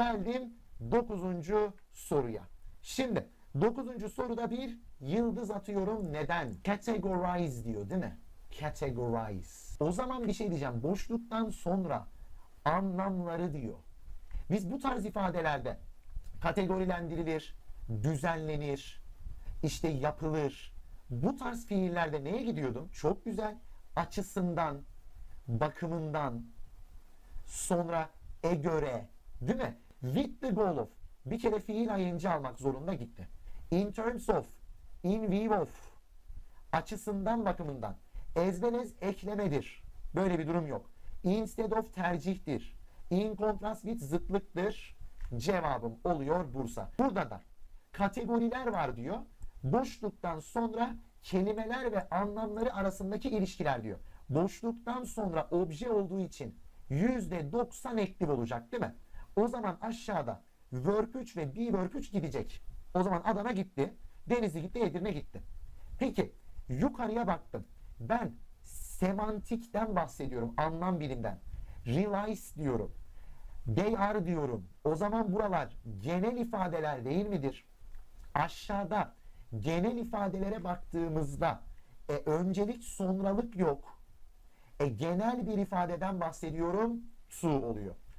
Geldim 9. soruya. Şimdi 9. soruda bir yıldız atıyorum. Neden? Categorize diyor değil mi? Categorize. O zaman bir şey diyeceğim. Boşluktan sonra anlamları diyor. Biz bu tarz ifadelerde kategorilendirilir, düzenlenir, işte yapılır. Bu tarz fiillerde neye gidiyordum? Çok güzel. Açısından, bakımından, sonra e göre, değil mi? With the goal of. Bir kere fiil ing almak zorunda gitti. In terms of, in view of, açısından bakımından. As eklemedir. Böyle bir durum yok. Instead of tercihtir. In contrast with zıtlıktır. Cevabım oluyor Bursa. Burada da kategoriler var diyor. Boşluktan sonra kelimeler ve anlamları arasındaki ilişkiler diyor. Boşluktan sonra obje olduğu için %90 ekli olacak değil mi? O zaman aşağıda verb 3 ve be verb 3 gidecek. O zaman Adana gitti. Denizli gitti, Edirne gitti. Peki yukarıya baktım. Ben semantikten bahsediyorum. Anlam bilimden. Realize diyorum. They are diyorum. O zaman buralar genel ifadeler değil midir? Aşağıda genel ifadelere baktığımızda e, öncelik sonralık yok. E, genel bir ifadeden bahsediyorum. Su oluyor.